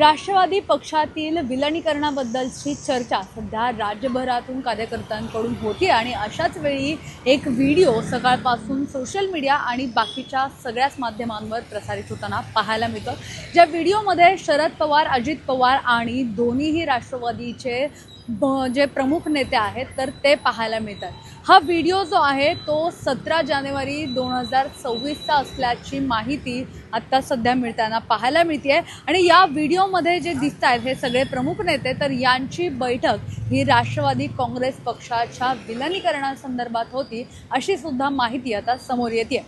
राष्ट्रवादी पक्षातील विलनीकरणाबद्दलची चर्चा सध्या राज्यभरातून कार्यकर्त्यांकडून होती आणि अशाच वेळी एक व्हिडिओ सकाळपासून सोशल मीडिया आणि बाकीच्या सगळ्याच माध्यमांवर प्रसारित होताना पाहायला मिळतं. ज्या व्हिडिओमध्ये शरद पवार अजित पवार आणि दोन्हीही राष्ट्रवादीचे जे प्रमुख नेते आहेत तर ते पाहायला मिळतात. हा व्हिडिओ जो आहे तो सतरा जानेवारी दोन हजार सव्वीसचा असल्याची माहिती आत्ता सध्या मिळताना पाहायला मिळते आणि या व्हिडिओमध्ये जे दिसत आहेत हे सगळे प्रमुख नेते तर यांची बैठक ही राष्ट्रवादी काँग्रेस पक्षाच्या विलनीकरणासंदर्भात होती अशी सुद्धा माहिती आता समोर येते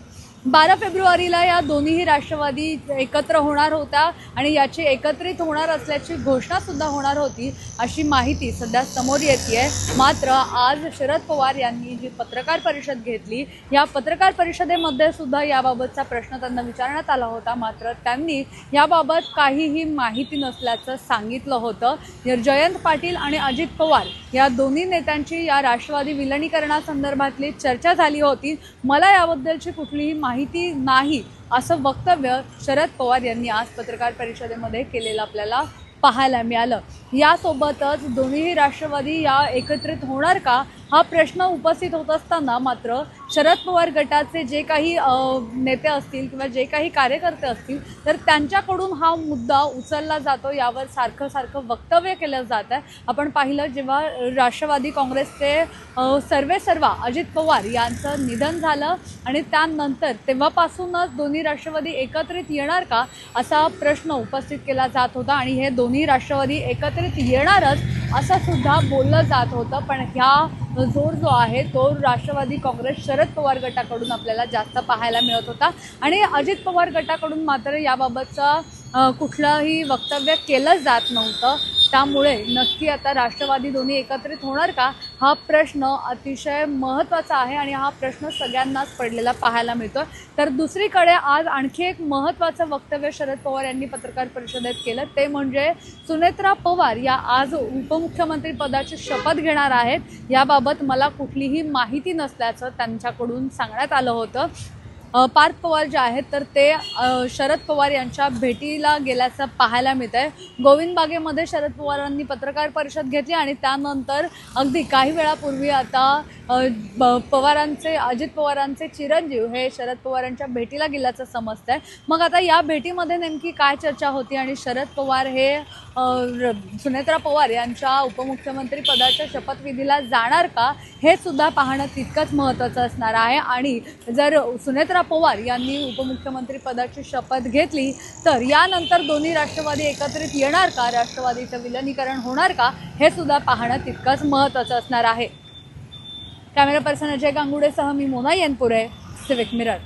बारा फेब्रुवारीला या दोन्हीही राष्ट्रवादी एकत्र होणार होत्या आणि याची एकत्रित होणार असल्याची घोषणा सुद्धा होणार होती अशी माहिती सध्या समोर येते मात्र आज शरद पवार यांनी जी पत्रकार परिषद घेतली या पत्रकार परिषदेमध्ये सुद्धा याबाबतचा प्रश्न त्यांना विचारण्यात आला होता. मात्र त्यांनी याबाबत काहीही माहिती नसल्याचं सांगितलं होतं. जयंत पाटील आणि अजित पवार या दोन्ही नेत्यांची या राष्ट्रवादी विलनीकरणासंदर्भातली चर्चा झाली होती. मला याबद्दलची कुठलीही माहिती माहिती नाही असं वक्तव्य शरद पवार यांनी आज पत्रकार परिषदेमध्ये केलेलं आपल्याला पाहायला मिळालं. यासोबतच दोन्हीही राष्ट्रवादी या एकत्रित होणार का हा प्रश्न उपस्थित होत असताना मात्र शरद पवार गटाचे जे काही नेते असतील किंवा जे काही कार्यकर्ते असतील तर त्यांच्याकडून हा मुद्दा उचलला जातो. यावर सारखं सारखं वक्तव्य केलं जात आहे. आपण पाहिलं जेव्हा राष्ट्रवादी काँग्रेसचे सर्वे सर्वा अजित पवार यांचं निधन झालं आणि त्यानंतर तेव्हापासूनच दोन्ही राष्ट्रवादी एकत्रित येणार का असा प्रश्न उपस्थित केला जात होता आणि हे दोन्ही राष्ट्रवादी एकत्रित येणारच असं सुद्धा बोललं जात होतं. पण ह्या जोर जो आहे तो राष्ट्रवादी काँग्रेस शरद पवार गटाकडून आपल्याला जास्त पाहायला मिळत होता. आणि अजित पवार गटाकडून मात्र याबाबतचा कुठलंही वक्तव्य केलं जात नव्हतं. त्यामुळे नक्की आता राष्ट्रवादी दोन्ही एकत्रित होणार का? हा प्रश्न अतिशय महत्त्वाचा आहे आणि हा प्रश्न सगळ्यांनाच पडलेला पाहायला मिळतो तर दुसरीकडे आज आणखी एक महत्त्वाचं वक्तव्य शरद पवार यांनी पत्रकार परिषदेत केलं. ते म्हणजे सुनेत्रा पवार या आज उपमुख्यमंत्री पदाची शपथ घेणार आहेत. याबाबत मला कुठलीही माहिती नसल्याचं त्यांच्याकडून सांगण्यात आलं होतं. पार्थ पवार जे आहेत तर ते शरद पवार यांच्या भेटीला गेल्याचं पाहायला मिळत आहे गोविंद बागेमध्ये शरद पवारांनी पत्रकार परिषद घेतली आणि त्यानंतर अगदी काही वेळापूर्वी आता पवारांचे अजित पवारांचे चिरंजीव हे शरद पवारांच्या भेटीला गेल्याचं समजतंय. मग आता या भेटीमध्ये नेमकी काय चर्चा होती आणि शरद पवार हे सुनेत्रा पवार यांच्या उपमुख्यमंत्री पदाच्या शपथविधीला जाणार का हे सुद्धा पाहणं तितकंच महत्त्वाचं असणार आहे. आणि जर सुनेत्रा पवार यांनी उपमुख्यमंत्री पदाची शपथ घेतली तर यानंतर दोन्ही राष्ट्रवादी एकत्रित येणार का? राष्ट्रवादीचं विलनीकरण होणार का? हे सुद्धा पाहणं तितकंच महत्त्वाचं असणार आहे. कॅमेरा पर्सन अजय गांगुडेसह मी मोना येनपुरे सिविक मिरर.